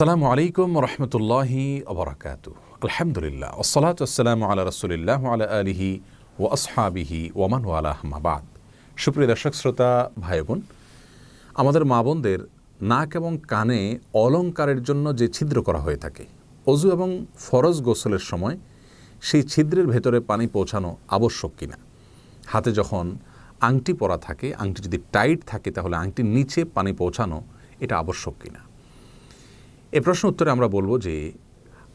আসসালামু আলাইকুম রহমতুল্লাহি আবরাকাত আলহামদুলিল্লাহ। ওসলাত আসসালামু আলা রসুলিল্লাহ আলা আলিহি ও আসহাবিহি ওমান ওয়ালা মাবাদ সুপ্রিয় দর্শক, শ্রোতা ভাই বোন আমাদের মা বোনদের নাক এবং কানে অলংকারের জন্য যে ছিদ্র করা হয়ে থাকে, অজু এবং ফরজ গোসলের সময় সেই ছিদ্রের ভেতরে পানি পৌঁছানো আবশ্যক কিনা? হাতে যখন আংটি পরা থাকে, আংটি যদি টাইট থাকে, তাহলে আংটির নিচে পানি পৌঁছানো এটা আবশ্যক কিনা? এ প্রশ্ন উত্তরে আমরা বলব যে,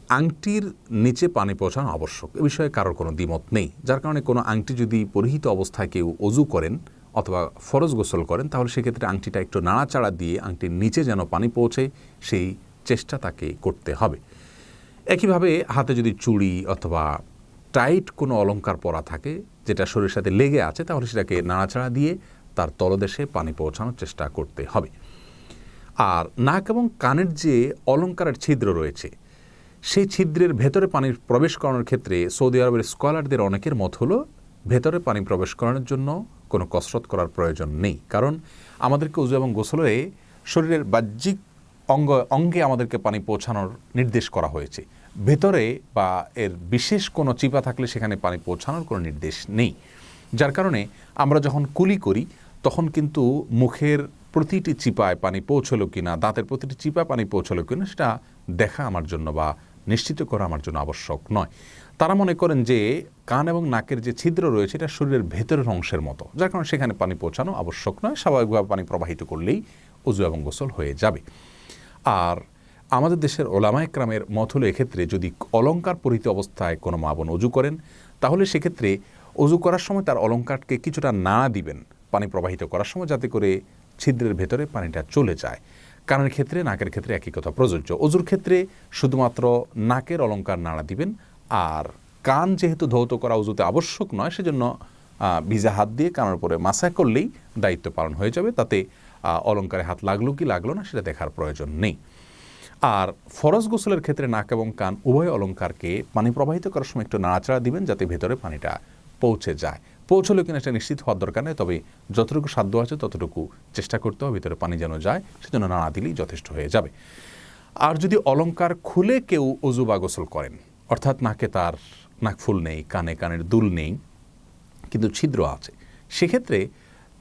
আংটির নিচে পানি পৌঁছানো আবশ্যক। এ বিষয়ে কারোর কোনো দ্বিমত নেই। যার কারণে কোনো আংটি যদি পরিহিত অবস্থায় কেউ অজু করেন অথবা ফরজ গোসল করেন, তাহলে সেক্ষেত্রে আংটিটা একটু নাড়াচাড়া দিয়ে আংটির নিচে যেন পানি পৌঁছে, সেই চেষ্টা তাকে করতে হবে। একইভাবে হাতে যদি চুড়ি অথবা টাইট কোনো অলংকার পরা থাকে, যেটা শরীরের সাথে লেগে আছে, তাহলে সেটাকে নাড়াচাড়া দিয়ে তার তলদেশে পানি পৌঁছানোর চেষ্টা করতে হবে। আর নাক এবং কানের যে অলঙ্কারের ছিদ্র রয়েছে, সেই ছিদ্রের ভেতরে পানি প্রবেশ করানোর ক্ষেত্রে সৌদি আরবের স্কলারদের অনেকের মত হলো, ভেতরে পানি প্রবেশ করানোর জন্য কোনো কসরত করার প্রয়োজন নেই। কারণ আমাদেরকে উজু এবং গোসলে শরীরের বাহ্যিক অঙ্গ, অঙ্গে আমাদেরকে পানি পৌঁছানোর নির্দেশ করা হয়েছে। ভেতরে বা এর বিশেষ কোনো চিপা থাকলে সেখানে পানি পৌঁছানোর কোনো নির্দেশ নেই। যার কারণে আমরা যখন কুলি করি, তখন কিন্তু মুখের প্রতিটি চিপায় পানি পৌঁছলো কিনা, দাঁতের প্রতিটি চিপায় পানি পৌঁছলো কিনা, সেটা দেখা আমার জন্য বা নিশ্চিত করা আমার জন্য আবশ্যক নয়। তারা মনে করেন যে কান এবং নাকের যে ছিদ্র রয়েছে, এটা শরীরের ভেতরের অংশের মতো। যার কারণে সেখানে পানি পৌঁছানো আবশ্যক নয়, স্বাভাবিকভাবে পানি প্রবাহিত করলেই উজু এবং গোসল হয়ে যাবে। আর আমাদের দেশের ওলামায় ক্রামের মত হলো, এক্ষেত্রে যদি অলঙ্কার পরিহিত অবস্থায় কোনো মা বোন অজু করেন, তাহলে সেক্ষেত্রে অজু করার সময় তার অলঙ্কারকে কিছুটা না দিবেন, পানি প্রবাহিত করার সময়, যাতে করে ছিদ্রের ভেতরে পানিটা চলে যায়। কানের ক্ষেত্রে, নাকের ক্ষেত্রে একই কথা, প্রযোজ্য। অজুর ক্ষেত্রে শুধুমাত্র নাকের অলঙ্কার নাড়া দিবেন, আর কান যেহেতু ধৌত করা উজুতে আবশ্যক নয়, সেজন্য ভিজা হাত দিয়ে কানের উপরে মাসা করলেই দায়িত্ব পালন হয়ে যাবে। তাতে অলঙ্কারে হাত লাগল কি লাগল না, সেটা দেখার প্রয়োজন নেই। আর ফরজ গোসলের ক্ষেত্রে নাক এবং কান উভয় অলঙ্কারকে পানি প্রবাহিত করার সময় একটু নাড়াচাড়া দিবেন, যাতে ভেতরে পানিটা পৌঁছে যায়। পৌঁছলেও কিনা সেটা নিশ্চিত হওয়ার দরকার নেই, তবে যতটুকু সাধ্য আছে ততটুকু চেষ্টা করতে হবে, ভিতরে পানি যেন যায়, সেজন্য নাড়া দিলেই যথেষ্ট হয়ে যাবে। আর যদি অলঙ্কার খুলে কেউ অজু বা গোসল করেন, অর্থাৎ নাকে তার নাকফুল নেই, কানে কানের দুল নেই, কিন্তু ছিদ্র আছে, সেক্ষেত্রে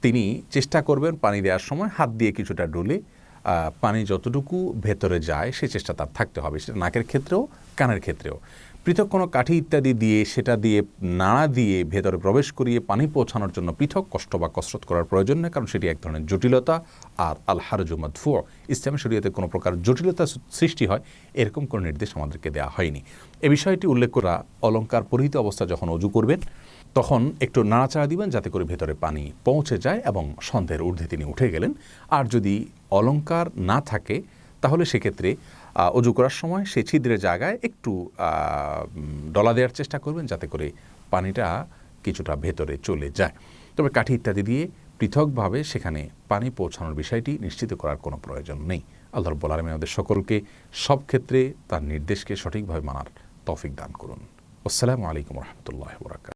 তিনি চেষ্টা করবেন পানি দেওয়ার সময় হাত দিয়ে কিছুটা ডলে পানি যতটুকু ভেতরে যায়, সে চেষ্টা তার থাকতে হবে, সেটা নাকের ক্ষেত্রেও, কানের ক্ষেত্রেও। পৃথক কোনো কাঠি ইত্যাদি দিয়ে, সেটা দিয়ে নাড়া দিয়ে ভেতরে প্রবেশ করিয়ে পানি পৌঁছানোর জন্য পৃথক কষ্ট বা কসরত করার প্রয়োজন নেই, কারণ সেটি এক ধরনের জটিলতা আর আল হারজুমাদফু ইসলামী শরীয়তে কোনো প্রকার জটিলতা সৃষ্টি হয়, এরকম কোনো নির্দেশ আমাদেরকে দেওয়া হয়নি। এ বিষয়টি উল্লেখ করা অলঙ্কার পরিহিত অবস্থা যখন অজু করবেন, তখন একটু নাড়াচাড়া দিবেন যাতে করে ভেতরে পানি পৌঁছে যায় এবং সন্ধ্যের ঊর্ধ্বে তিনি উঠে গেলেন। আর যদি অলঙ্কার না থাকে, তাহলে সেক্ষেত্রে অজু করার সময় সেই ছিদ্রের জায়গায় একটু ডলা দেওয়ার চেষ্টা করবেন যাতে করে পানিটা কিছুটা ভেতরে চলে যায়। তবে কাঠি ইত্যাদি দিয়ে পৃথকভাবে সেখানে পানি পৌঁছানোর বিষয়টি নিশ্চিত করার কোনো প্রয়োজন নেই। আল্লাহ রব্বুল আলমী আমাদের সকলকে সব ক্ষেত্রে তার নির্দেশকে সঠিকভাবে মানার তৌফিক দান করুন। আসসালামু আলাইকুম রহমতুল্লাহ বরাকাত